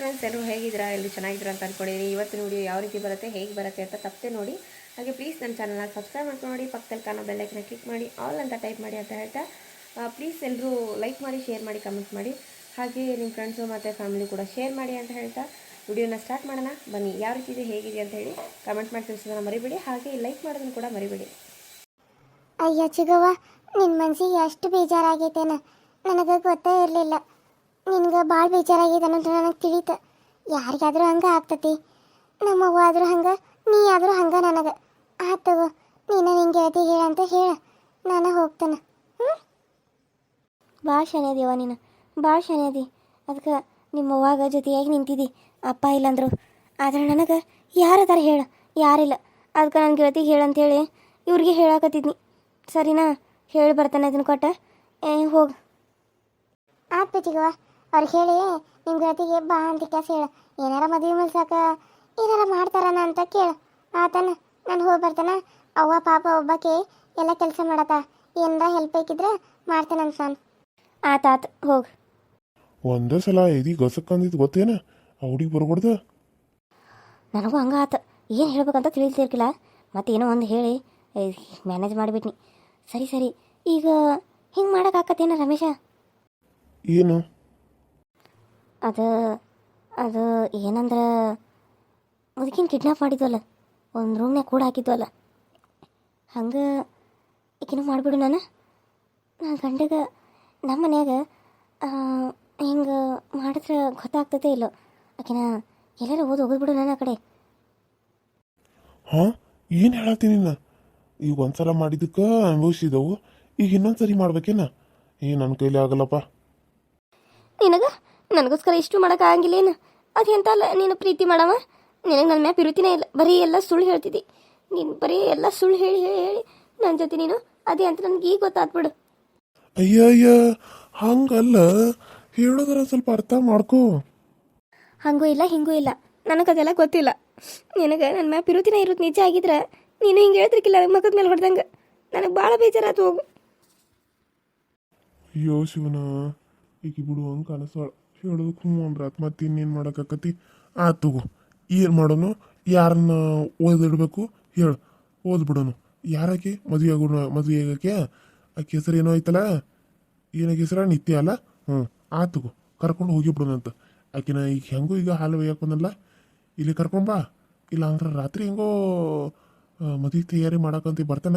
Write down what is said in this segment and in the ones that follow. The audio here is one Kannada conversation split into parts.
ಫ್ರೆಂಡ್ಸ್ ಎಲ್ಲರೂ ಹೇಗಿದ್ದೀರಾ? ಎಲ್ಲರೂ ಚೆನ್ನಾಗಿದ್ದೀರಾ ಅಂತ ಅಂದ್ಕೊಂಡಿದ್ದೀನಿ ಇವತ್ತಿನ ವಿಡಿಯೋ ಯಾವ ರೀತಿ ಬರುತ್ತೆ, ಹೇಗೆ ಬರುತ್ತೆ ಅಂತ ತಪ್ಪದೆ ನೋಡಿ. ಹಾಗೆ ಪ್ಲೀಸ್ ನನ್ನ ಚಾನಲ್ನ ಸಬ್ಸ್ಕ್ರೈಬ್ ಮಾಡ್ಕೊಂಡು ನೋಡಿ. ಪಕ್ಕದಲ್ಲಿ ಕಾಣೋ ಬೆಲ್ಲೈಕನ್ನ ಕ್ಲಿಕ್ ಮಾಡಿ. ಆಲ್ ಅಂತ ಟೈಪ್ ಮಾಡಿ ಅಂತ ಹೇಳ್ತಾ ಪ್ಲೀಸ್ ಎಲ್ಲರೂ ಲೈಕ್ ಮಾಡಿ ಶೇರ್ ಮಾಡಿ ಕಮೆಂಟ್ ಮಾಡಿ. ಹಾಗೆ ನಿಮ್ಮ ಫ್ರೆಂಡ್ಸು ಮತ್ತು ಫ್ಯಾಮಿಲಿ ಕೂಡ ಶೇರ್ ಮಾಡಿ ಅಂತ ಹೇಳ್ತಾ ವಿಡಿಯೋನ ಸ್ಟಾರ್ಟ್ ಮಾಡೋಣ. ಬನ್ನಿ, ಯಾವ ರೀತಿ ಇದೆ, ಹೇಗಿದೆ ಅಂತ ಹೇಳಿ ಕಮೆಂಟ್ ಮಾಡಿ ತಿಳಿಸೋದನ್ನ ಮರಿಬೇಡಿ. ಹಾಗೆ ಲೈಕ್ ಮಾಡೋದನ್ನು ಕೂಡ ಮರಿಬೇಡಿ. ಅಯ್ಯೋ ಚಿಗವ್ವ ನಿನ್ನ ಮನಸ್ಸಿಗೆ ಎಷ್ಟು ಬೇಜಾರಾಗೈತೇನ? ನನಗೆ ಗೊತ್ತೇ ಇರಲಿಲ್ಲ. ನಿನ್ಗೆ ಭಾಳ ಬೇಜಾರಾಗಿದೆ ಅನ್ನೋದು ನನಗೆ ತಿಳಿತು. ಯಾರಿಗಾದ್ರೂ ಹಂಗೆ ಆಗ್ತತಿ. ನಮ್ಮವ್ವ ಆದರೂ ಹಂಗೆ ನೀ ಆದರೂ ಹಂಗೆ ನನಗೆ. ಆತವ ನೀನು ನಿನ್ನ ಗೆಳತಿ ಹೇಳಂತ ಹೇಳ. ನಾನು ಹೋಗ್ತಾನೆ. ಹ್ಞೂ ಭಾಳ ಶನಿಯದಿವ ನೀನು. ಭಾಳ ಶನಿಯದಿ ಅದಕ್ಕೆ ನಿಮ್ಮ ಅವ್ವಾಗ ಜೊತೆಯಾಗಿ ನಿಂತಿದ್ದಿ ಅಪ್ಪ ಇಲ್ಲಂದ್ರು. ಆದ್ರೆ ನನಗೆ ಯಾರದಾರ ಹೇಳ? ಯಾರಿಲ್ಲ. ಅದಕ್ಕೆ ನನ್ನ ಗೆಳತಿಗೆ ಹೇಳಂತೇಳಿ ಇವ್ರಿಗೆ ಹೇಳಾಕತ್ತಿದ್ನಿ. ಸರಿನಾ? ಹೇಳಿ ಬರ್ತಾನೆ ಅದನ್ನು ಕೊಟ್ಟ. ಏ ಹೋಗು. ಆತ್ ಅವ್ರಿಗೆ ಹೇಳಿ ನಿಮ್ಮ ಗೆಳತಿಗೆ ಬಾ ಅಂತ ಕೆಲಸ ಹೇಳ. ಏನಾರ ಮದುವೆ ಮಲ್ಸಾಕ ಏನಾರ ಮಾಡ್ತಾರನ ಅಂತ ಕೇಳು. ಆತನ ನಾನು ಹೋಗಿ ಬರ್ತಾನ. ಅವ್ವ ಪಾಪ ಒಬ್ಬಾಕೆ ಎಲ್ಲ ಕೆಲಸ ಮಾಡತ್ತ. ಏನಾರ ಹೆಲ್ಪ್ ಬೇಕಿದ್ರೆ ಮಾಡ್ತೇನಂತ ನಾನು ಆತಾತ್ ಹೋಗಿ. ಒಂದೇ ಸಲ ಎದಿ ಗಸಕ್ಕಂದಿದ್ದು ಗೊತ್ತೇನ? ಆ ಹುಡುಗಿ ಬರ್ಬಾರ್ದು? ನನಗೂ ಹಂಗ ಆತ. ಏನು ಹೇಳ್ಬೇಕಂತ ತಿಳಿತಿರ್ಕಿಲ್ಲ. ಮತ್ತೇನೋ ಒಂದು ಹೇಳಿ ಮ್ಯಾನೇಜ್ ಮಾಡಿಬಿಟ್ನಿ. ಸರಿ ಸರಿ. ಈಗ ಹಿಂಗೆ ಮಾಡೋಕ್ಕಾಕತ್ತೇನ ರಮೇಶ? ಏನು? ಅದು ಅದು ಏನಂದ್ರೆ ಅದಕ್ಕಿನ್ ಕಿಡ್ನಾಪ್ ಮಾಡಿದ್ವಲ್ಲ ಒಂದು ರೂಮ್ನಾಗ ಕೂಡ ಹಾಕಿದ್ವಲ್ಲ ಹಂಗೆ ಈಗಿನ ಮಾಡಿಬಿಡು ನಾನು? ನನ್ನ ಗಂಡಗ ನಮ್ಮ ಮನ್ಯಾಗ ಹಿಂಗೆ ಮಾಡಿದ್ರೆ ಗೊತ್ತಾಗ್ತದೆ ಇಲ್ಲೋ ಆಕಿನ ಎಲ್ಲರೂ ಓದಿ ಹೋಗಿದ್ಬಿಡು ನಾನು ಆ ಕಡೆ. ಹಾಂ? ಏನು ಹೇಳತ್ತೀನಿ ನಾ ಈಗ ಒಂದ್ಸಲ ಮಾಡಿದ್ದಕ್ಕೆ ಅನುಭವಿಸಿದವು ಈಗ ಇನ್ನೊಂದ್ಸರಿ ಮಾಡ್ಬೇಕೇನ? ಏ ನನ್ನ ಕೈಲಿ ಆಗಲ್ಲಪ್ಪ. ನಿನಗೆ? ನನಗೋಸ್ಕರ ಇಷ್ಟು ಮಾಡೋಕ್ಕಾಗಿಲ್ಲ ಏನು ಅದು ಎಂತ ಅಲ್ಲ ನೀನು ಪ್ರೀತಿ ಮಾಡವ? ನಿನಗೆ ನನ್ನ ಮ್ಯಾಪ್ ಇರುತ್ತೀನೇ ಇಲ್ಲ. ಬರೀ ಎಲ್ಲ ಸುಳ್ಳು ಹೇಳ್ತಿದ್ದಿ. ನೀನು ಬರೀ ಎಲ್ಲ ಸುಳ್ಳು ಹೇಳಿ ಹೇಳಿ ಹೇಳಿ ನನ್ನ ಜೊತೆ ನೀನು ಅದೇ ಅಂತ ನನಗೆ ಈಗ ಗೊತ್ತಾದ್ಬಿಡು ಅಯ್ಯ ಅಯ್ಯ ಹಂಗಲ್ಲ. ಹೇಳೋದ್ರ ಸ್ವಲ್ಪ ಅರ್ಥ ಮಾಡ್ಕೋ. ಹಂಗೂ ಇಲ್ಲ ಹಿಂಗೂ ಇಲ್ಲ. ನನಗೆ ಅದೆಲ್ಲ ಗೊತ್ತಿಲ್ಲ. ನಿನಗೆ ನನ್ನ ಮ್ಯಾಪ್ ಇರುತ್ತೀನೇ ಇರುತ್ತೆ ನಿಜ ಆಗಿದ್ರೆ ನೀನು ಹಿಂಗೆ ಹೇಳ್ತಿರ್ಕಿಲ್ಲ ಮಗದ ಮೇಲೆ ಹೊಡೆದಂಗೆ. ನನಗೆ ಭಾಳ ಬೇಜಾರಾಯ್ತು ಹೋಗು. ಅಯ್ಯೋ ಶಿವನ ಈಗ ಬಿಡು ಹಂಗೆ ಹೇಳೋದಕ್ಕೆ ಹ್ಞೂ ಮತ್ತೆ ಇನ್ನೇನು ಮಾಡೋಕ್ಕಾಕತಿ ಆ, ತಗೋ. ಏನು ಮಾಡೋನು? ಯಾರನ್ನ ಓದಿಡ್ಬೇಕು ಹೇಳು. ಓದ್ಬಿಡೋನು. ಯಾರಕ್ಕೆ? ಮದುವೆ ಆಗ ಮದುವೆ ಆಗಕ್ಕೆ? ಆಕೆ ಹೆಸರು ಏನೋ ಐತಲ್ಲ? ಏನಾಗ ಹೆಸರ? ನಿತ್ಯ ಅಲ್ಲ? ಹ್ಞೂ ಆ, ತಗೋ. ಕರ್ಕೊಂಡು ಹೋಗಿ ಬಿಡೋಣಂತ ಆಕಿನ ಈಗ ಹೆಂಗೂ ಈಗ ಹಾಲು ಒಯ್ಯಕ್ಕೆ ಬಂದಲ್ಲ? ಇಲ್ಲಿ ಕರ್ಕೊಂಬಾ ಇಲ್ಲ ಅಂದ್ರೆ ರಾತ್ರಿ ಹೆಂಗೋ ಮದುವೆ ತಯಾರಿ ಮಾಡಕ್ಕಂತ ಬರ್ತಾನ?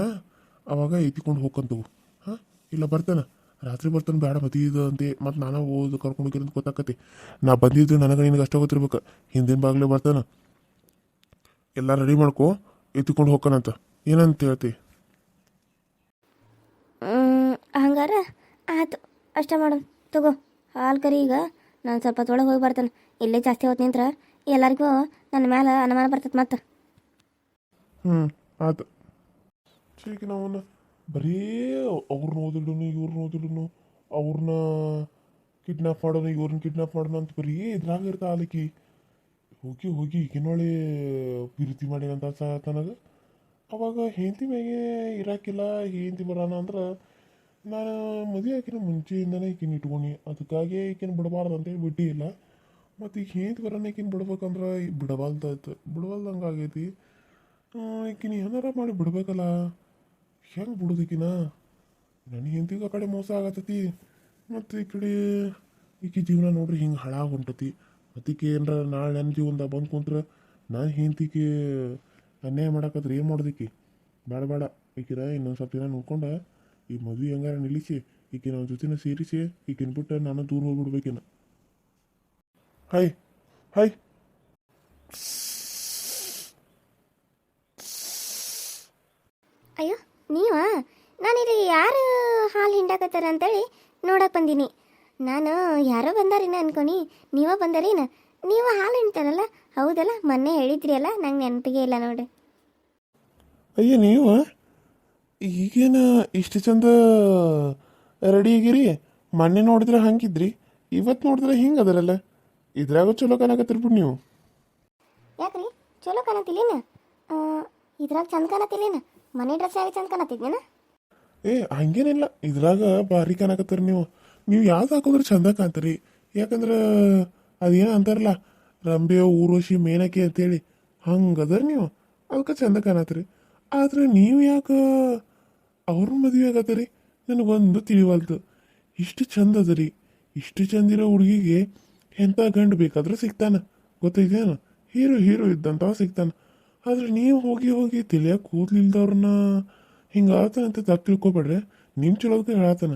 ಅವಾಗ ಎತ್ತಿಕೊಂಡು ಹೋಗ್ಕಂತವು ಹಾಂ? ಇಲ್ಲ, ಬರ್ತಾನ? ರಾತ್ರಿ ಬರ್ತಾನೆ ಬೇಡ ಬಂದಿದು ಅಂತ ಮತ್ತೆ ನಾನು ಓದು ಕರ್ಕೊಂಡು ಅಂತ ಗೊತ್ತಾಕತಿ. ನಾ ಬಂದಿದ್ದು ನನಗೆ ನಿನಗೆ ಅಷ್ಟೇ ಗೊತ್ತಿರ್ಬೇಕು. ಹಿಂದಿನ ಬಾಗ್ಲೇ ಬರ್ತಾನೆ. ಎಲ್ಲ ರೆಡಿ ಮಾಡ್ಕೊ ಎತ್ತಿಕೊಂಡು ಹೋಗ್ಕನಂತ. ಏನಂತ ಹೇಳ್ತಿ? ಹಂಗಾರ? ಆಯ್ತು ಅಷ್ಟೇ ಮಾಡು. ತಗೋ ಹಾಲು ಕರಿ ಈಗ. ನಾನು ಸ್ವಲ್ಪ ತೊಳಗೆ ಹೋಗಿ ಬರ್ತಾನೆ. ಇಲ್ಲೇ ಜಾಸ್ತಿ ಹೊತ್ತು ನಿಂತ್ರ ಎಲ್ಲರಿಗೂ ನನ್ನ ಮೇಲೆ ಅನುಮಾನ ಬರ್ತೈತೆ ಮತ್ತೆ. ಹ್ಞೂ ಆಯ್ತು. ಚೀಕ ನಾವನ್ನ ಬರೀ ಅವ್ರನ್ನ ಓದಿಡೋನು ಇವ್ರನ್ನ ಓದಿಡೋನು ಅವ್ರನ್ನ ಕಿಡ್ನಾಪ್ ಮಾಡೋನು, ಇವ್ರನ್ನ ಕಿಡ್ನಾಪ್ ಮಾಡೋನು ಅಂತ ಬರೀ ಇದ್ರಾಗ ಇರ್ತಾ ಆಲಿಕಿ. ಹೋಗಿ ಹೋಗಿ ಈಗಿನೊಳೆ ಪ್ರೀತಿ ಮಾಡಿನಂತ ಅಂತ ನನಗೆ ಅವಾಗ ಹೆಂಡತಿ ಮ್ಯಾಗೆ ಇರಾಕಿಲ್ಲ, ಹೆಂಡತಿ ಬರೋಣ ಅಂದ್ರೆ ನಾನು ಮದುವೆ ಹಾಕಿನ ಮುಂಚೆಯಿಂದನೇ ಈಕಿನ ಇಟ್ಕೊಂಡಿ. ಅದಕ್ಕಾಗಿ ಈಕಿನ ಬಿಡಬಾರ್ದು ಅಂತೇಳಿ ಬಿಟ್ಟಿ ಇಲ್ಲ. ಮತ್ತು ಈಗ ಹೆಂಡತಿ ಬರೋಣ ಈಕಿನ ಬಿಡ್ಬೇಕಂದ್ರೆ ಬಿಡಬಾರ್ದಾಯ್ತು ಬಿಡಬಾರ್ದಂಗೆ ಆಗೈತಿ. ಈಕಿನ ಏನಾರ ಮಾಡಿ ಬಿಡ್ಬೇಕಲ್ಲ. ಹೆಂಗೆ ಬಿಡೋದಿಕಿನ ನನ್ನ ಹೆಂಡತಿಗೆ ಆ ಕಡೆ ಮೋಸ ಆಗತ್ತತಿ. ಮತ್ತು ಈ ಕಡೆ ಈಕಿ ಜೀವನ ನೋಡ್ರಿ ಹಿಂಗೆ ಹಾಳಾಗಿ ಹೊಂಟತಿ ಅದಕ್ಕೆ ಏನರ ನಾಳೆ ನನ್ನ ಜೀವನದಾಗ ಬಂದು ಕುಂತ್ರೆ ನಾನು ಹೆಂಡತಿಗೆ ಅನ್ಯಾಯ ಮಾಡಾಕತ್ರಿ ಏನು ಮಾಡೋದಿಕ್ಕಿ? ಬೇಡ ಬೇಡ ಈಕಿನ ಇನ್ನೊಂದು ಸ್ವಲ್ಪ ದಿನ ನೋಡ್ಕೊಂಡು ಈ ಮದುವೆ ಹೆಂಗಾರ ನಿಲ್ಲಿಸಿ, ಈಕಿನ ಅವ್ನ ಜೊತೆನ ಸೇರಿಸಿ, ಈಕಿನ ಬಿಟ್ಟು ನಾನು ದೂರ ಹೋಗ್ಬಿಡ್ಬೇಕಿನ ಹಾಯ್ ಹಾಯ್ ಅಯ್ಯೋ ನೀವ? ನಾನಿಲ್ಲಿ ಯಾರು ಹಾಲು ಹಿಂಡಾಕತ್ತಾರ ಅಂತೇಳಿ ನೋಡಕ್ಕೆ ಬಂದೀನಿ. ನಾನು ಯಾರೋ ಬಂದಾರಿನ ಅನ್ಕೊನಿ ನೀವ ಬಂದಾರೇನ? ನೀವು ಹಾಲು ಹಿಂಡ್ತಾರಲ್ಲ ಹೌದಲ್ಲ? ಮೊನ್ನೆ ಹೇಳಿದ್ರಿ ಅಲ್ಲ ನಂಗೆ ನೆನಪಿಗೆ ಇಲ್ಲ ನೋಡ್ರಿ ಅಯ್ಯ ನೀವು? ಈಗೇನ ಇಷ್ಟು ಚಂದ ರೆಡಿ ಆಗಿರಿ? ಮೊನ್ನೆ ನೋಡಿದ್ರೆ ಹಂಗಿದ್ರಿ ಇವತ್ತು ನೋಡಿದ್ರೆ ಹಿಂಗೆ ಅದರಲ್ಲ. ಇದ್ರಾಗ ಚಲೋ ಕಾಣಕತ್ತಿರ್ ಬಿಡು ನೀವು. ಯಾಕ್ರಿ? ಚಲೋ ಕಾಣತಿಲ್ಲೇನ? ಇದ್ರಾಗ ಚಂದ ಕಾಣತಿಲ್ಲೇನ? ಮನೆ ಡ್ರೆಸ್ ಯಾಕೆ ಚಂದ ಏ, ಹಂಗೇನಿಲ್ಲ. ಇದ್ರಾಗ ಭಾರಿ ಕಾಣಕತ್ತೀರಿ ನೀವು. ನೀವು ಯಾವ್ದು ಹಾಕಿದ್ರೆ ಚಂದ ಕಾಣ್ತೀರಿ. ಯಾಕಂದ್ರೆ, ಅದೇನು ಅಂತಾರಲ್ಲ ರಂಬೆ ಊರ್ವಶಿ, ಮೇನಕಿ ಅಂತೇಳಿ. ಹಂಗದರ್ ನೀವು. ಅದಕ್ಕೆ ಚಂದ ಕಾಣತ್ತೀರಿ ಆದ್ರೆ ನೀವು ಯಾಕೆ ಅವ್ರ ಮದುವೆ ಆಗತ್ತೀರಿ? ನನಗೊಂದು ತಿಳಿವಲ್ತು. ಇಷ್ಟು ಚಂದ ಅದರಿ ಇಷ್ಟು ಚಂದಿರೋ ಹುಡುಗಿಗೆ ಎಂಥ ಗಂಡು ಬೇಕಾದ್ರೂ ಸಿಗ್ತಾನೆ. ಗೊತ್ತೈತೇನು? ಹೀರೋ ಹೀರೋ ಇದ್ದಂಥವ ಸಿಗ್ತಾನ. ಆದ್ರೆ ನೀವು ಹೋಗಿ ಹೋಗಿ ತಿಳಿಯಾಕ ಕೂದ್ಲಿಲ್ದವ್ರನ್ನ ಹಿಂಗೆ ಅಂತ ತಪ್ಪು ತಿಳ್ಕೊಬೇಡ್ರಿ ನಿಮ್ಮ ಚಲೋದಕ್ಕೆ ಹೇಳತ್ತಾನ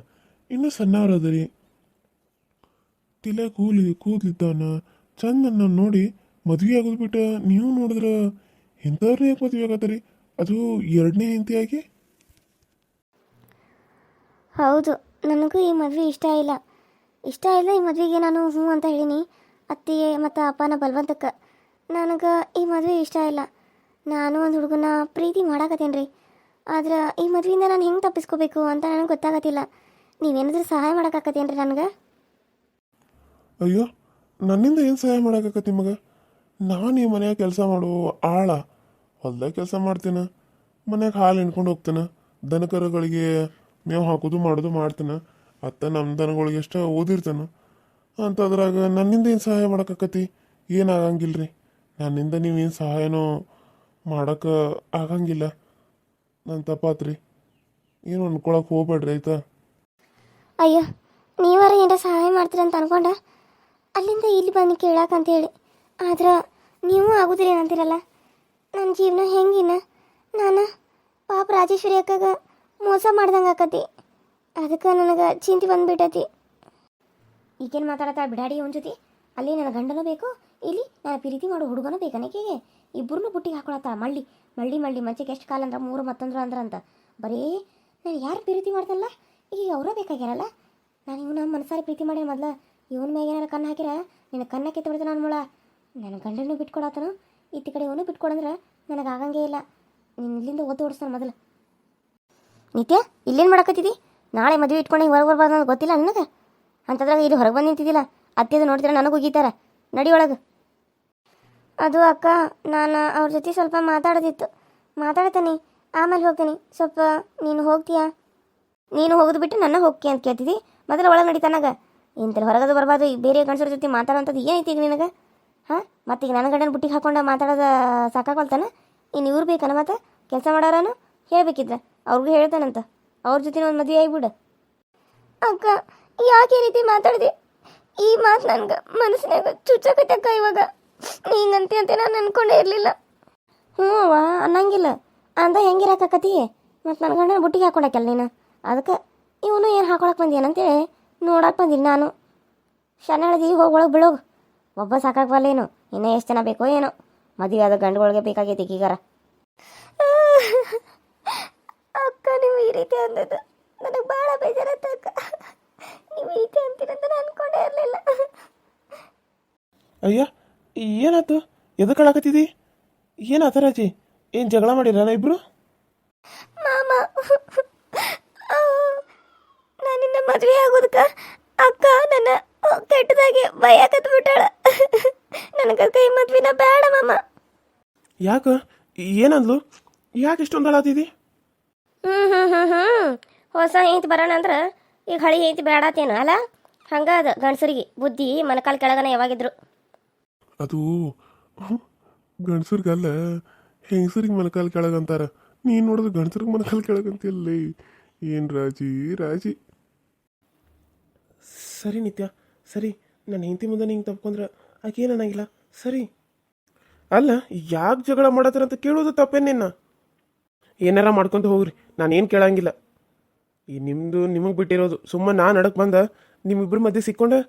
ಇನ್ನೂ ಸಣ್ಣವ್ರು ಅದರಿ ತಿಲೆ ಕೂಲಿ, ಕೂದ್ಲಿದ್ದವನ, ಚಂದನ್ನ ನೋಡಿ ಮದುವೆ ಆಗೋದು ಬಿಟ್ಟು ನೀವು ನೋಡಿದ್ರೆ ಇಂಥವ್ರನ್ನ ಯಾಕೆ ಮದುವೆ ಆಗತ್ತರಿ? ಅದು ಎರಡನೇ ಹೆಂಡತಿಯಾಗಿ? ಹೌದು, ನನಗೂ ಈ ಮದುವೆ ಇಷ್ಟ ಇಲ್ಲ. ಇಷ್ಟ ಇಲ್ಲ ಈ ಮದುವೆಗೆ ನಾನು ಹ್ಞೂ ಅಂತ ಹೇಳೀನಿ. ಅತ್ತಿಗೆ ಮತ್ತು ಅಪ್ಪನ ಬಲವಂತಕ್ಕೆ. ನನಗೆ ಈ ಮದುವೆ ಇಷ್ಟ ಇಲ್ಲ. ನಾನು ಒಂದು ಹುಡುಗನ ಪ್ರೀತಿ ಮಾಡಾಕತ್ತೇನೆ ರೀ ಆದ್ರೆ ಈ ಮದುವೆಯಿಂದ ನಾನು ಹೆಂಗೆ ತಪ್ಪಿಸ್ಕೋಬೇಕು ಅಂತ ನನಗೆ ಗೊತ್ತಾಗತ್ತಿಲ್ಲ. ನೀವೇನಾದರೂ ಸಹಾಯ ಮಾಡಕತ್ತೇನ್ರಿ ನನಗೆ? ಅಯ್ಯೋ, ನನ್ನಿಂದ ಏನು ಸಹಾಯ ಮಾಡೋಕ್ಕಾಗತ್ತೆ ನಿಮಗೆ ನಾನು ಈ ಮನ್ಯಾಗ ಕೆಲಸ ಮಾಡು ಆಳ. ಹೊಲ್ದಾಗ ಕೆಲಸ ಮಾಡ್ತೀನಿ. ಮನ್ಯಾಗ ಹಾಲು ಹಿಂಡ್ಕೊಂಡು ಹೋಗ್ತೇನೆ. ದನ ಕರುಗಳಿಗೆ ಮೇವು ಹಾಕೋದು ಮಾಡೋದು ಮಾಡ್ತೇನೆ. ಅತ್ತ ನಮ್ಮ ದನಗಳಿಗೆ ಎಷ್ಟು ಓದಿರ್ತಾನೆ. ಅಂತದ್ರಾಗ ನನ್ನಿಂದ ಏನು ಸಹಾಯ ಮಾಡೋಕ್ಕಾಕತಿ ಏನಾಗಂಗಿಲ್ಲ ರೀ ನನ್ನಿಂದ ನೀವೇನು ಸಹಾಯನೂ ಮಾಡೋಕೆ ಆಗಂಗಿಲ್ಲ. ನನ್ನ ತಪ್ಪಾತ್ರಿ. ಏನು ಅನ್ಕೊಳಕ್ಕೆ ಹೋಗ್ಬೇಡ್ರಿ, ಆಯ್ತಾ? ಅಯ್ಯೋ, ನೀವಾರ ಏನಾರ ಸಹಾಯ ಮಾಡ್ತೀರಂತ ಅನ್ಕೊಂಡ? ಅಲ್ಲಿಂದ ಇಲ್ಲಿ ಬಂದು ಕೇಳಾಕಂತೇಳಿ ಆದ್ರೆ ನೀವು ಆಗುದಿಲ್ಲ ಏನಂತೀರಲ್ಲ? ನನ್ನ ಜೀವನ ಹೆಂಗಿನ? ನಾನು ಪಾಪ ರಾಜೇಶ್ವರಿ ಅಕ್ಕಾಗ ಮೋಸ ಮಾಡ್ದಂಗೆ ಆಕತಿ. ಅದಕ್ಕೆ ನನಗೆ ಚಿಂತೆ ಬಂದ್ಬಿಟ್ಟತಿ. ಈಗೇನು ಮಾತಾಡತ್ತ ಬಿಡಾಡಿ ಅವನ ಜೊತೆ? ಅಲ್ಲಿ ನನ್ನ ಗಂಡನೂ ಬೇಕು, ಇಲ್ಲಿ ನನ್ನ ಪ್ರೀತಿ ಮಾಡೋ ಹುಡುಗನೂ ಬೇಕನಕೀಗೆ ಇಬ್ಬರನ್ನೂ ಬುಟ್ಟಿಗೆ ಹಾಕೊಳತ್ತ. ಮಳ್ಳಿ ಮಳ್ಳಿ ಮಳ್ಳಿ ಮಂಚಕ್ಕೆ ಎಷ್ಟು ಕಾಲ ಅಂದ್ರೆ? ಮೂರು ಮತ್ತೊಂದ್ರು ಅಂದ್ರೆ ಅಂತ. ಬರೀ ನಾನು ಯಾರು ಪ್ರೀತಿ ಮಾಡ್ತಲ್ಲ ಈಗ ಅವರೇ ಬೇಕಾಗ್ಯಾರಲ್ಲ? ನಾನು ಇವನ ಮನಸಾರಿ ಪ್ರೀತಿ ಮಾಡಿ ಮೊದಲ. ಇವನ ಮ್ಯಾಗ ಏನಾರ ಕಣ್ಣು ಹಾಕಿರ ನಿನ್ನ ಕಣ್ಣ ಕಿತ್ತು ನಾನು ಮುಳ. ನನ್ನ ಗಂಡನೂ ಬಿಟ್ಕೊಡತ್ತನು ಇತ್ತ ಕಡೆ ಇವನು ಬಿಟ್ಕೊಡಂದ್ರೆ ನನಗೆ ಆಗಂಗೇ ಇಲ್ಲ. ನೀನು ಇಲ್ಲಿಂದ ಓದ್ ಓಡಿಸ್ತಾನೆ ಮೊದಲು. ನಿತ್ಯ, ಇಲ್ಲೇನು ಮಾಡಕತ್ತಿದ್ದಿ ನಾಳೆ ಮದುವೆ ಇಟ್ಕೊಂಡು ಹೊರಗೆ ಬರ್ಬಾರ್ದು ಅಂತ ಗೊತ್ತಿಲ್ಲ ನನಗೆ? ಅಂತದ್ರಾಗ ಇಲ್ಲಿ ಹೊರಗೆ ಬಂದು ನಿಂತಿದ್ದಿಲ್ಲ. ಅತ್ತೆದು ನೋಡಿದ್ರೆ ನನಗೆ ಗೀತಾರ. ನಡಿ ಒಳಗೆ. ಅದು ಅಕ್ಕ, ನಾನು ಅವ್ರ ಜೊತೆ ಸ್ವಲ್ಪ ಮಾತಾಡೋದಿತ್ತು. ಮಾತಾಡ್ತೀನಿ, ಆಮೇಲೆ ಹೋಗ್ತೀನಿ. ಸ್ವಲ್ಪ ನೀನು ಹೋಗ್ತೀಯಾ? ನೀನು ಹೋಗೋದು ಬಿಟ್ಟು ನನ್ನ ಹೋಗ್ತಿ ಅಂತ ಕೇಳ್ತಿದ್ದಿ? ಮೊದಲು ಒಳಗೆ ನಡೀತಾನಾಗ? ಇಂಥಲ್ಲಿ ಹೊರಗದು ಬರಬಾರ್ದು, ಈ ಬೇರೆ ಗಂಡಸರ ಜೊತೆ ಮಾತಾಡೋಂಥದ್ದು ಏನೈತಿ ಈಗ ನಿನಗೆ? ಹಾಂ? ಮತ್ತೀಗ ನನ್ನ ಗಂಡನ ಬುಟ್ಟಿಗೆ ಹಾಕೊಂಡು ಮಾತಾಡೋದು ಸಾಕಾಗೊಲ್ತಾನ ಇನ್ನು ಇವ್ರು ಬೇಕನ ಮತ್ತೆ? ಕೆಲಸ ಮಾಡೋರನು? ಹೇಳ್ಬೇಕಿದ್ರೆ? ಅವ್ರಿಗೂ ಹೇಳ್ತಾನಂತ. ಅವ್ರ ಜೊತೆ ಒಂದು ಮದುವೆ ಆಗಿಬಿಡು. ಅಕ್ಕ, ಯಾಕೆ ಈ ರೀತಿ ಮಾತಾಡಿದೆ? ಈ ಮಾತು ನನ್ಗೆ ಮನಸ್ಸಿನಾಗ ಚುಚ್ಚಕತ್ತಕ್ಕ ಇವಾಗ. ಹಿಂಗಂತೆ ಅಂತ ನಾನು ಅನ್ಕೊಂಡೇ ಇರಲಿಲ್ಲ. ಹ್ಞೂ ಅವ್ವ, ಅನ್ನಂಗಿಲ್ಲ. ಅಂದ ಹೆಂಗಿರಕತ್ತಿ ಮತ್ತು ನನ್ನ ಗಂಡನ ಬುಟ್ಟಿಗೆ ಹಾಕೊಂಡಾಕಲ್ಲ ನೀನು? ಅದಕ್ಕೆ ಇವನು ಏನು ಹಾಕೊಳಕ್ಕೆ ಬಂದೇನಂತೇಳಿ ನೋಡಕ್ಕೆ ಬಂದಿನಿ ನಾನು. ಶನಿ ಹೋಗಿ ಒಳಗೆ ಬಿಳೋಗು. ಒಬ್ಬ ಸಾಕಾಗ್ವಲ್ಲೇನು ಇನ್ನೂ ಎಷ್ಟು ಜನ ಬೇಕೋ ಏನೋ. ಮದುವೆ ಆದ ಗಂಡುಗಳಿಗೆ ಬೇಕಾಗೈತಿ ಈಗಾರ. ಅಕ್ಕ, ನೀವು ಈ ರೀತಿ ಅಂದದ್ದು ನನಗೆ ಭಾಳ ಬೇಜಾರತ್ತ ಅಕ್ಕ. ನೀವು ಈ ರೀತಿ ಅಂತೀರಂತ ನಾನು ಅನ್ಕೊಂಡೇ ಇರಲಿಲ್ಲ. ಅಯ್ಯ ಏನಾಯ್ತು ಎದಕ್ಕೆ ಕಳಕತ್ತಿದಿ ಏನಾತ ರಾಜಿ? ಏನು ಜಗಳ ಮಾಡಿರನ ಇಬ್ರು? ಮಾಮ ನಾನಿನ್ನ ಮದುವೆ ಆಗೋದಕ್ಕ ಅಕ್ಕ ನನ್ನ ಕೆಟ್ಟದಾಗಿ ಬಯಕತ್ ಬಿಟ್ಟಾಳ. ನನಗೆ ಕೈ ಮದ್ವಿನ ಬೇಡ ಮಾಮ. ಯಾಕ? ಏನಂದ್ಲು? ಯಾಕೆ ಇಷ್ಟೊಂದು ಅಳಾತಿದಿ? ಹ್ಞೂ ಹ್ಞೂ ಹ್ಞೂ ಹೊಸ ಐತಿ ಬರೋಣ ಅಂದ್ರ ಈಗ ಹಳಿ ಐತಿ ಬೇಡತ್ತೇನು ಅಲ್ಲ? ಹಂಗಾದ ಗಂಡಸರಿಗೆ ಬುದ್ಧಿ ಮನಕಾಲ್ ಕೆಳಗನ ಯಾವಾಗಿದ್ರು. ಅದು ಗಂಡಸರಿಗಲ್ಲ ಹೆಂಗಸರಿಗೆ ಮನಕಾಲ್ ಕೆಳಗಂತಾರ ನೀನು ನೋಡಿದ್ರೆ ಗಂಡಸರಿಗೆ ಮನಕಾಲ್ ಕೆಳಗಂತಿಲ್ಲ ಏನು ರಾಜಿ ರಾಜಿ. ಸರಿ ನಿತ್ಯ, ಸರಿ. ನನ್ನ ಹೆಂಡತಿ ಮುಂದೆ ನಿಂಗೆ ತಪ್ಕೊಂಡ್ರೆ ಆಕೆ ಏನನ್ನಾಗಿಲ್ಲ ಸರಿ. ಅಲ್ಲ, ಯಾಕೆ ಜಗಳ ಮಾಡತ್ತಾರ ಅಂತ ಕೇಳೋದು ತಪ್ಪೇನಿನ್ನ ಏನಾರ ಮಾಡ್ಕೊಂತ ಹೋಗ್ರಿ, ನಾನೇನು ಕೇಳಂಗಿಲ್ಲ. ಈ ನಿಮ್ಮದು ನಿಮಗೆ ಬಿಟ್ಟಿರೋದು. ಸುಮ್ಮನೆ ನಾನು ನಡಕ್ಕೆ ಬಂದ ನಿಮ್ಮಿಬ್ಬರ ಮಧ್ಯೆ ಸಿಕ್ಕೊಂಡೆ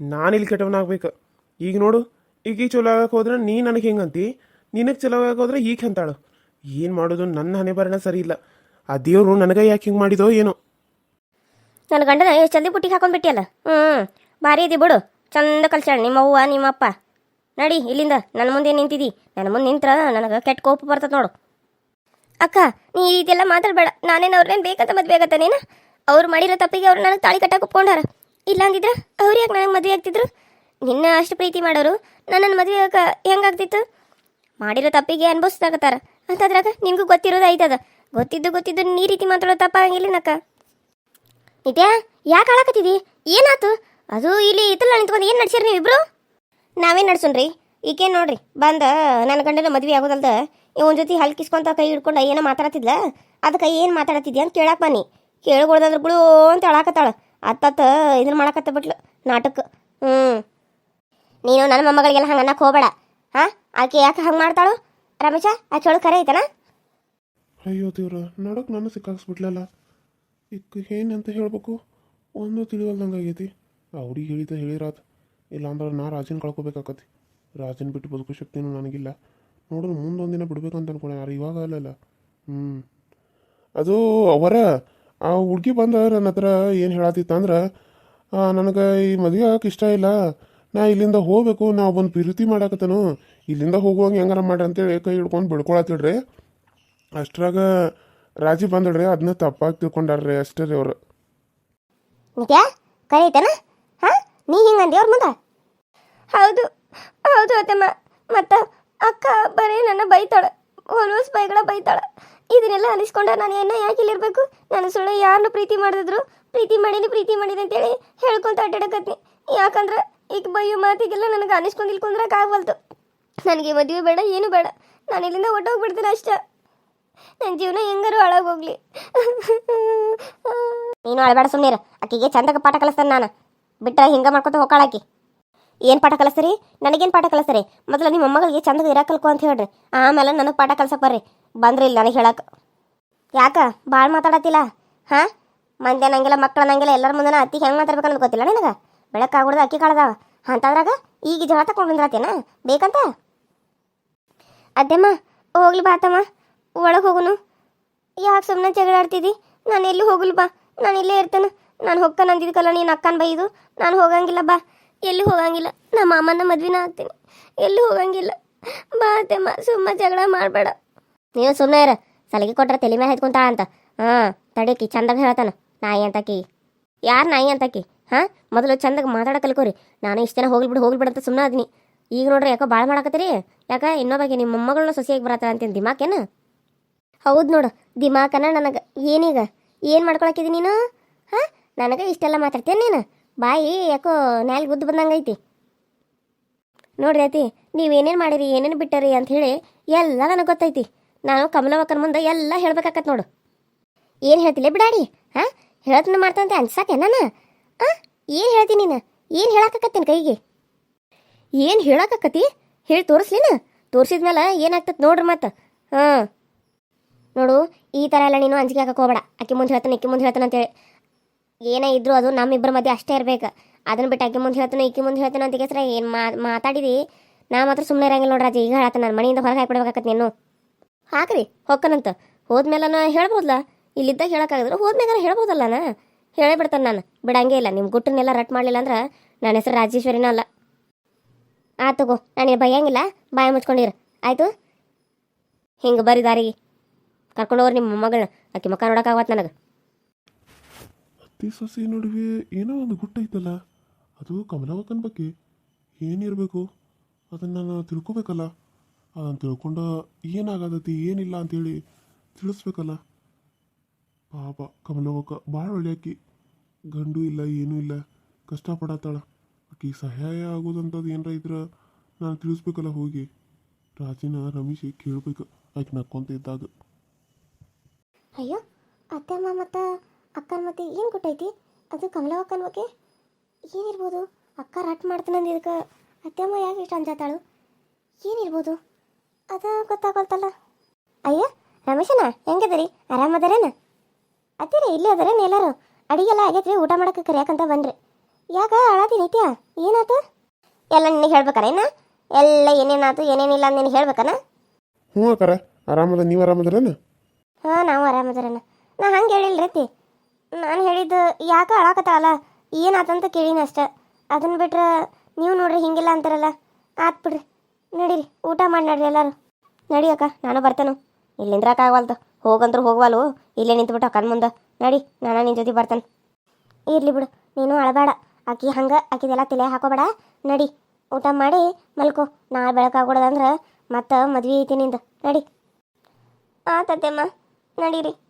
ನಾನು ಇಲ್ಲಿ ಕೆಟ್ಟವನಾಗ್ಬೇಕು. ಈಗ ನೋಡು ಈಗ ಚಲೋ ಆಗಕ್ಕೆ ಹೋದ್ರೆ ನೀ ನನಗೆ ಹೆಂಗಂತಿ? ನಿನಗೆ ಚಲೋ ಆಗಕ್ಕೆ ಹೋದ್ರೆ ಈಗ ಅಂತಾಳು ಏನು ಮಾಡೋದು? ನನ್ನ ಹಣೆ ಬರಣ ಸರಿ ಇಲ್ಲ. ಆ ದೇವರು ನನಗೆ ಯಾಕೆ ಹಿಂಗೆ ಮಾಡಿದೋ ಏನೋ? ನನ್ನ ಗಂಡನ ಎಷ್ಟು ಜಲ್ದಿ ಬುಟ್ಟಿಗೆ ಹಾಕೊಂಡ್ಬಿಟ್ಟಿಯಲ್ಲ ಹ್ಞೂ ಭಾರಿ ಇದೆ ಬಿಡು. ಚಂದ ಕಲ್ಸಾಳ ನಿಮ್ಮ ಅವ್ವ ನಿಮ್ಮಪ್ಪ ನಡಿ, ಇಲ್ಲಿಂದ. ನನ್ನ ಮುಂದೆ ನಿಂತಿದ್ದಿ ನನ್ನ ಮುಂದೆ ನಿಂತ್ರ, ನನಗೆ ಕೆಟ್ಟ ಕೋಪ ಬರ್ತದೆ ನೋಡು. ಅಕ್ಕ, ನೀ ಇದೆಲ್ಲ ಮಾತಾಡಬೇಡ. ನಾನೇನು ಅವ್ರನ್ನೇನು ಬೇಕಂತ ಮದುವೆ ಆಗತ್ತ ನೀನು? ಅವ್ರು ಮಾಡಿರೋ ತಪ್ಪಿಗೆ ಅವ್ರು ನನಗೆ ತಾಳಿ ಕಟ್ಟಾಕ ಒಪ್ಕೊಂಡಾರ. ಇಲ್ಲ ಅಂದಿದ್ರ ಅವ್ರು ಯಾಕೆ ನನಗೆ ಮದುವೆ ಆಗ್ತಿದ್ರು? ನಿನ್ನ ಅಷ್ಟು ಪ್ರೀತಿ ಮಾಡೋರು ನನ್ನನ್ನು ಮದುವೆ ಹೆಂಗಾಗ್ತಿತ್ತು? ಮಾಡಿರೋ ತಪ್ಪಿಗೆ ಅನುಭವಿಸ್ದಾಗತ್ತಾರ. ಅಂತದ್ರಾಗ ನಿನಗೂ ಗೊತ್ತಿರೋದು ಐತದ. ಗೊತ್ತಿದ್ದು ಗೊತ್ತಿದ್ದು ನೀ ರೀತಿ ಮಾತಾಡೋ ತಪ್ಪಾಗಿಲ್ಲನಕ್ಕ ನಿತ್ಯ, ಯಾಕೆ ಹಾಳಾಕತ್ತಿದಿ? ಏನಾತು? ಅದು ಇಲ್ಲಿ ಇತ್ತಲ್ಲ ನಿಂತ್ಕೊಂಡು ಏನು ನಡ್ಸಿರಿ ನೀವಿಬ್ರು? ನಾವೇನು ನಡ್ಸೋಣ್ರಿ? ಈಕೇನು ನೋಡ್ರಿ, ಬಂದ ನನ್ನ ಗಂಡನ ಮದುವೆ ಆಗೋದಲ್ದ ಇವನ್ ಜೊತೆ ಹಲ್ಕಿಸ್ಕೊಂತ ಕೈ ಹಿಡ್ಕೊಂಡು ಏನೋ ಮಾತಾಡತ್ತಿದ್ಲ? ಅದಕ್ಕೆ ಏನು ಮಾತಾಡತ್ತಿದ್ಯಾ ಅಂತ ಕೇಳಾಕ ಬನ್ನಿ. ಕೇಳ್ಕೊಡ್ದಂದ್ರೆ ಬಿಡು ಅಂತ ಹೇಳಾಕತ್ತಾಳ ಅತ್ತತ್ತ ಇದನ್ನ ಮಾಡಕತ್ತ ಬಿಟ್ಲು ನಾಟಕ. ಹ್ಞೂ ನೀನು ನನ್ನ ಮೊಮ್ಮಗಳಿಗೆಲ್ಲ ಹಂಗೆ ಅನ್ನಕ್ಕೆ ಹೋಗಬೇಡ. ಹಾಂ? ಆಕೆ ಯಾಕೆ ಹಂಗೆ ಮಾಡ್ತಾಳು? ರಮೇಶ, ಆ ಚೋಳು ಕರೆ ಐತನ? ಅಯ್ಯೋ ದೇವ್ರ ನಡಕ್ಕೆ ನಾನು ಸಿಕ್ಕಾಕ್ಸ್ಬಿಟ್ಲಲ್ಲ. ಏನು ಏನಂತ ಹೇಳ್ಬೇಕು? ಒಂದು ತಿಳಿವಲ್ದಂಗೆ ಆಗೈತಿ ಅವ್ರಿಗೆ ಹೇಳಿದ ಹೇಳಿರಾತ್ ಇಲ್ಲಾಂದ್ರೆ ನಾ ರಾಜನ್ ಕಳ್ಕೊಬೇಕಾಕತಿ. ರಾಜನ್ ಬಿಟ್ಟು ಬದುಕೋ ಶಕ್ತಿನೂ ನನಗಿಲ್ಲ. ನೋಡೋಣ ಮುಂದೊಂದಿನ ಬಿಡ್ಬೇಕಂತ ಅನ್ಕೊಂಡೆ ಯಾರು, ಇವಾಗ ಅಲ್ಲಲ್ಲ. ಹ್ಞೂ ಅದು ಅವರ, ಆ ಹುಡುಗಿ ಬಂದ ನನ್ನ ಹತ್ರ ಏನು ಹೇಳತ್ತಿತ್ತಂದ್ರೆ ನನಗೆ ಈ ಮದುವೆ ಆಗಕ್ಕೆ ಇಷ್ಟ ಇಲ್ಲ. ನಾ ಇಲ್ಲಿಂದ ಹೋಗ್ಬೇಕು ನಾ ಒಂದು ಪ್ರೀತಿ ಮಾಡಾಕತ್ತನು. ಇಲ್ಲಿಂದ ಹೋಗುವಾಗ ಹೆಂಗಾರ ಮಾಡ್ರಿ ಅಂತೇಳಿ ಕೈ ಹಿಡ್ಕೊಂಡು ಬಿಡ್ಕೊಳತ್ತಿಡ್ರಿ ಅಷ್ಟ್ರಾಗ ರಾಜಿ ಬಂದಡ್ರಿ ಅದನ್ನ ತಪ್ಪಾಗಿ ತಿಳ್ಕೊಂಡಾರ್ರಿ ಅಷ್ಟೇ ರೀ ಅವರು. ನಿತ್ಯಾ ಕರೆ ಐತನ? ಹಾಂ? ನೀ ಹಿಂಗೆ ಅಂದಿ ಅವ್ರ ಮುಂದೆ? ಹೌದು ಹೌದು ಅತ್ತಮ್ಮ ಮತ್ತ ಅಕ್ಕ ಬರೀ ನನ್ನ ಬೈತಾಳೆ ಹೊಲೂಸ್ ಬೈಗಳ ಬೈತಾಳೆ. ಇದನ್ನೆಲ್ಲ ಅನಿಸ್ಕೊಂಡ ನಾನು ಏನ ಯಾಕೆ ಇಲ್ಲಿರ್ಬೇಕು? ನಾನು ಸುಳ್ಳು ಯಾರನ್ನು ಪ್ರೀತಿ ಮಾಡಿದ್ರು ಪ್ರೀತಿ ಮಾಡೀನಿ ಪ್ರೀತಿ ಮಾಡಿದೆ ಅಂತೇಳಿ ಹೇಳ್ಕೊಂತ ಅಡ್ಡಾಡಕತ್ನಿ. ಯಾಕಂದ್ರೆ ಈಗ ಬೈಯೋ ಮಾತಿಗೆಲ್ಲ ನನಗೆ ಅನಿಸ್ಕೊಂಡು ಇಲ್ಲಿ ಕುಂದ್ರಕ್ಕೆ ಆಗವಲ್ತು ನನಗೆ ಮದುವೆ ಬೇಡ, ಏನು ಬೇಡ. ನಾನು ಇಲ್ಲಿಂದ ಹೊಟ್ಟೋಗ್ಬಿಡ್ತೀನಿ ಅಷ್ಟೇ. ನನ್ನ ಜೀವನ ಹೆಂಗಾರು ಹೋಗ್ಲಿ ನೀನು ಅಳಬೇಡ ಸುಮ್ಮನೆ ಆಕಿಗೆ ಚಂದಕ್ಕೆ ಪಾಠ ಕಲಿಸ್ತಾನೆ ನಾನು. ಬಿಟ್ರೆ ಹಿಂಗೆ ಮಾಡ್ಕೊತ ಹೋಗಾಳಾಕಿ ಏನು ಪಾಠ ಕಲಿಸ್ತೀರಿ? ನನಗೇನು ಪಾಠ ಕಲಿಸ್ತಾರೆ? ಮೊದಲು ನಿಮ್ಮ ಮೊಮ್ಮಗಳಿಗೆ ಚಂದಗೆ ಇರಕಲ್ಕು ಕಲ್ಕೊ ಅಂತ ಹೇಳ್ರಿ. ಆಮೇಲೆ ನನಗೆ ಪಾಠ ಕಲ್ಸಕ್ಕೆ ಬರ್ರಿ. ಬಂದ್ರಿ ಇಲ್ಲ ನನಗೆ ಹೇಳಕ್ಕೆ ಯಾಕ? ಭಾಳ ಮಾತಾಡತ್ತಿಲ್ಲ? ಹಾಂ? ಮಂದಿ ಅನ್ನಂಗಿಲ್ಲ ಮಕ್ಳು ಅನ್ನಂಗಿಲ್ಲ ಎಲ್ಲರ ಮುಂದೆ ಅತ್ತಿ ಹೆಂಗೆ ಮಾತಾಡ್ಬೇಕನ್ನೋದು ಗೊತ್ತಿಲ್ಲ ನಿನಗೆ? ಬೆಳಕಾಗ್ಬಿಡ್ದು ಅಕ್ಕಿ ಕಾಳದಾವ. ಅಂತದ್ರಾಗ ಈಗ ಜಗಳ ತಗೊಂಡು ಬಂದ್ರಾತೇನ? ಬೇಕಂತ? ಅದೇಮ್ಮ ಹೋಗ್ಲಿ ಬಾತಮ್ಮ ಒಳಗೆ ಹೋಗುನು. ಯಾಕೆ ಸುಮ್ಮನೆ ಜಗಳಾಡ್ತಿದ್ದಿ ನಾನು ಎಲ್ಲಿ ಹೋಗಲಿ ಬಾ. ನಾನು ಇಲ್ಲೇ ಇರ್ತೇನೆ. ನಾನು ಹೋಗ್ತಾನೆ ಅಂದಿದ್ದಕ್ಕಲ್ಲ ನೀನು ಅಕ್ಕನ ಬೈದು. ನಾನು ಹೋಗಂಗಿಲ್ಲ ಬಾ. ಎಲ್ಲಿ ಹೋಗಂಗಿಲ್ಲ? ನಮ್ಮ ಅಮ್ಮನ ಮದ್ವಿನ ಆಗ್ತೀನಿ. ಎಲ್ಲಿ ಹೋಗಂಗಿಲ್ಲ? ಬಾ ಅತ್ತೆಮ್ಮ ಸುಮ್ಮನೆ ಜಗಳ ಮಾಡಬೇಡ. ನೀವು ಸುಮ್ಮನೆ ಇರ. ಸಲಿಗೆ ಕೊಟ್ರೆ ತಲೆ ಮೇಲೆ ಹೆತ್ಕೊಂತಾಳ ಅಂತ ಹಾಂ ತಡಿಕಿ, ಚಂದಾಗ ಹೇಳ್ತಾನೆ. ನಾಯಿ ಅಂತಕಿ ಯಾರು ನಾಯಿ ಅಂತಕಿ ಹಾಂ? ಮೊದಲು ಚಂದಾಗ ಮಾತಾಡೋ ಕಲ್ಕೋರಿ. ನಾನು ಇಷ್ಟು ಜನ ಹೋಗ್ಲಿ ಬಿಡು ಹೋಗ್ಲಿ ಬಿಡು ಅಂತ ಸುಮ್ಮನೆ ಅದೀನಿ. ಈಗ ನೋಡ್ರಿ ಯಾಕೋ ಭಾಳ ಮಾಡಾಕತ್ತೀರಿ? ಯಾಕೆ ಇನ್ನೊಬ್ಬಾಗೆ ನಿಮ್ಮ ಮೊಮ್ಮಗಳನ್ನ ಸೊಸೆಯಾಗಿ ಬರತ್ತ ಅಂತೀನಿ ದಿಮಾಕೇನ ಹೌದು ನೋಡು, ದಿಮಾಕನ ನನಗೆ ಏನೀಗ? ಏನು ಮಾಡ್ಕೊಳಕಿದಿ ನೀನು? ಹಾಂ? ನನಗೆ ಇಷ್ಟೆಲ್ಲ ಮಾತಾಡ್ತೀನಿ ನೀನು? ಬಾಯಿ ಯಾಕೋ ನ್ಯಾಲ್ ಗುದ್ದು ಬಂದಂಗೈತಿ. ನೋಡ್ರಿ ಐತಿ ನೀವೇನೇನು ಮಾಡಿರಿ, ಏನೇನು ಬಿಟ್ಟರಿ ಅಂತ ಹೇಳಿ ಎಲ್ಲ ನನಗೆ ಗೊತ್ತೈತಿ. ನಾನು ಕಮಲವಕ್ಕನ ಮುಂದೆ ಎಲ್ಲ ಹೇಳ್ಬೇಕಾಕತ್ ನೋಡು. ಏನು ಹೇಳ್ತಿಲ್ಲ ಬಿಡಾಡಿ, ಹಾಂ? ಹೇಳತ್ನ ಮಾಡ್ತಂತೆ ಅನ್ಸಾಕೆ ನಾನು? ಹಾಂ ಏನು ಹೇಳ್ತೀನಿ ನೀನು? ಏನು ಹೇಳಾಕತ್ತೀನಿ ಕೈಗೆ? ಏನು ಹೇಳಾಕತಿ ಹೇಳಿ ತೋರಿಸ್ಲಿನ ತೋರಿಸಿದ್ಮೇಲೆ ಏನಾಗ್ತದೆ ನೋಡ್ರಿ ಮತ್ತೆ. ಹಾಂ. ನೋಡು, ಈ ಥರ ಎಲ್ಲ ನೀನು ಅಂಜಿಕೆ ಹಾಕಕ್ಕೆ ಹೋಗ್ಬೇಡ. ಅಕ್ಕಿ ಮುಂದೆ ಹೇಳ್ತಾನೆ ಅಕ್ಕಿ ಮುಂದೆ ಹೇಳ್ತಾನೆ ಅಂತೇಳಿ. ಏನೇ ಇದ್ರು ಅದು ನಮ್ಮಿಬ್ಬರ ಮಧ್ಯೆ ಅಷ್ಟೇ ಇರಬೇಕು. ಅದನ್ನ ಬಿಟ್ಟು ಅಕ್ಕಿ ಮುಂದೆ ಹೇಳ್ತಾನೆ, ಇಕ್ಕಿ ಮುಂದೆ ಹೇಳ್ತಾನೆ ಅಂತ ಕೇಸರ ಏನು ಮಾತಾಡಿದಿ? ನಾ ಮಾತ್ರ ಸುಮ್ಮನೆ ಇರಂಗಿಲ್ಲ ನೋಡ್ರಿ ಈಗ ಹೇಳತ್ತ ನಾನು. ಮನೆಯಿಂದ ಹೊರಗೆ ಹಾಕ್ಬಿಡ್ಬೇಕಾಗತ್ತೆ ನೀನು. ಹಾಕ್ರಿ ಹೊಕ್ಕನಂತ ಹೋದ್ಮೇಲೆ ನಾ ಹೇಳ್ಬೋದಲ್ಲ ಇಲ್ಲಿದ್ದಾಗ ಹೇಳೋಕ್ಕಾಗಿದ್ರೆ ಹೋದ್ಮೇಲೆ ಹೇಳ್ಬೋದಲ್ಲ ನಾ? ಹೇಳೇ ಬಿಡ್ತಾನೆ ನಾನು. ಬಿಡಂಗೇ ಇಲ್ಲ ನಿಮ್ಮ ಗುಟ್ಟನ್ನೆಲ್ಲ ರಟ್ ಮಾಡಲಿಲ್ಲ ಅಂದ್ರೆ ನನ್ನ ಹೆಸರು ರಾಜೇಶ್ವರಿನ ಅಲ್ಲ. ಆ, ತಗೋ, ನಾನು ಬೈಯಂಗಿಲ್ಲ, ಬಾಯಿ ಮುಚ್ಕೊಂಡಿರು. ಆಯಿತು? ಹಿಂಗೆ ಬರೀ ದಾರಿಗೆ. ಕರ್ಕೊಂಡೋಗ್ರಿ ನಿಮ್ಮ ಮೊಮ್ಮಗಳನ್ನ ಆಕೆ ಮಕ್ಕ ನೋಡೋಕ್ಕಾಗತ್ತೆ ನನಗೆ. ಅತ್ತಿ ಸೊಸೆ ನಡುವೆ ಏನೋ ಒಂದು ಗುಟ್ಟೈತಲ್ಲ, ಅದು ಕಮಲವಕ್ಕನ ಬಗ್ಗೆ ಏನಿರಬೇಕು ಅದನ್ನು ನಾನು ತಿಳ್ಕೊಬೇಕಲ್ಲ? ಅದನ್ನು ತಿಳ್ಕೊಂಡು ಏನಾಗದತಿ, ಏನಿಲ್ಲ ಅಂತೇಳಿ ತಿಳಿಸ್ಬೇಕಲ್ಲ? ಪಾಪ ಕಮಲವಕ್ಕ ಭಾಳ ಒಳ್ಳೆಯಾಕಿ ಗಂಡು ಇಲ್ಲ, ಏನೂ ಇಲ್ಲ, ಕಷ್ಟಪಡತ್ತಾಳ. ಆಕಿ ಸಹಾಯ ಆಗೋದಂಥದ್ದು ಏನರ ಇದ್ರೆ ನಾನು ತಿಳಿಸ್ಬೇಕಲ್ಲ ಹೋಗಿ. ರಾಜಿನ ರಮೇಶ್ ಕೇಳಬೇಕು, ಆಕೆ ನಕ್ಕೊಂತ ಇದ್ದಾಗ. ಅಯ್ಯೋ ಅತ್ತಮ್ಮ ಮತ್ತು ಅಕ್ಕನ ಮತ್ತೆ ಏನು ಕೊಟ್ಟೈತಿ ಅದು ಕಮಲವಕ್ಕನ ಬಗ್ಗೆ? ಏನಿರ್ಬೋದು, ಅಕ್ಕ ರಟ್ ಮಾಡ್ತಾನಂದು ಇದಕ್ಕೆ. ಅತ್ತಮ್ಮ ಯಾಕೆ ಇಷ್ಟ ಅಂಜಾತಾಳು? ಏನಿರ್ಬೋದು, ಅದ ಗೊತ್ತಾಗಲ್ತಲ್ಲ. ಅಯ್ಯ, ರಮೇಶನ ಹೆಂಗದರಿ ಆರಾಮದಾರೇನ? ಅತ್ತೀರಿ, ಇಲ್ಲೇ ಅದರೇನು ಎಲ್ಲರೂ? ಅಡಿಗೆಲ್ಲ ಆಗೈತ್ರಿ ಊಟ ಮಾಡಕ್ಕೆ ಕರಿಯಾಕಂತ ಬಂದ್ರಿ. ಯಾಕ ಅಳತಿ ನಿತ್ಯ ಏನಾತು? ಎಲ್ಲ ನಿನಗೆ ಹೇಳ್ಬೇಕಾರೇನ ಎಲ್ಲ ಏನೇನಾತು ಏನೇನಿಲ್ಲ ಅಂತ ನೀನು ಹೇಳ್ಬೇಕನ? ಹ್ಞೂ ಅಕ್ಕಾರ ಆರಾಮದ ನೀವು ಆರಾಮದ್ರನ? ಹಾಂ ನಾವು ಆರಾಮದರನ. ನಾ ಹಂಗೆ ಹೇಳಿಲ್ಲ ರೀತಿ ನಾನು ಹೇಳಿದ್ದು ಯಾಕೆ ಅಳಾಕತ್ತಾಳಲ್ಲ ಏನಾತಂತ ಕೇಳಿನ ಅಷ್ಟೆ. ಅದನ್ನ ಬಿಟ್ರೆ ನೀವು ನೋಡ್ರಿ ಹಿಂಗಿಲ್ಲ ಅಂತಾರಲ್ಲ ಆತ್ ಬಿಡ್ರಿ. ನಡೀರಿ ಊಟ ಮಾಡಿ ನಡ್ರಿ ಎಲ್ಲರೂ. ನಡಿ ಅಕ್ಕ ನಾನು ಬರ್ತೇನೆ. ಇಲ್ಲಿ ನಿಂದ್ರಕ್ಕಾಗವಲ್ದು ಹೋಗಂದ್ರು ಹೋಗ್ವಲ್ವು ಇಲ್ಲೇ ನಿಂತ್ಬಿಟ್ಟು ಅಕ್ಕನ ಮುಂದೆ. ನಡಿ, ನಾನು ನಿನ್ನ ಜೊತೆ ಬರ್ತಾನೆ. ಇರಲಿ ಬಿಡು, ನೀನು ಅಳಬೇಡ. ಆಕಿ ಹಂಗೆ, ಆಕಿದೆಲ್ಲ ತಲೆ ಹಾಕೋಬೇಡ. ನಡಿ, ಊಟ ಮಾಡಿ ಮಲ್ಕೋ. ನಾಳೆ ಬೆಳಕಾಗ್ಬಿಡೋದಂದ್ರೆ ಮತ್ತೆ ಮದ್ವೆ ಐತಿ ನಿಂದು. ನಡಿ. ಆ, ತತ್ತೆಮ್ಮ, ನಡೀರಿ.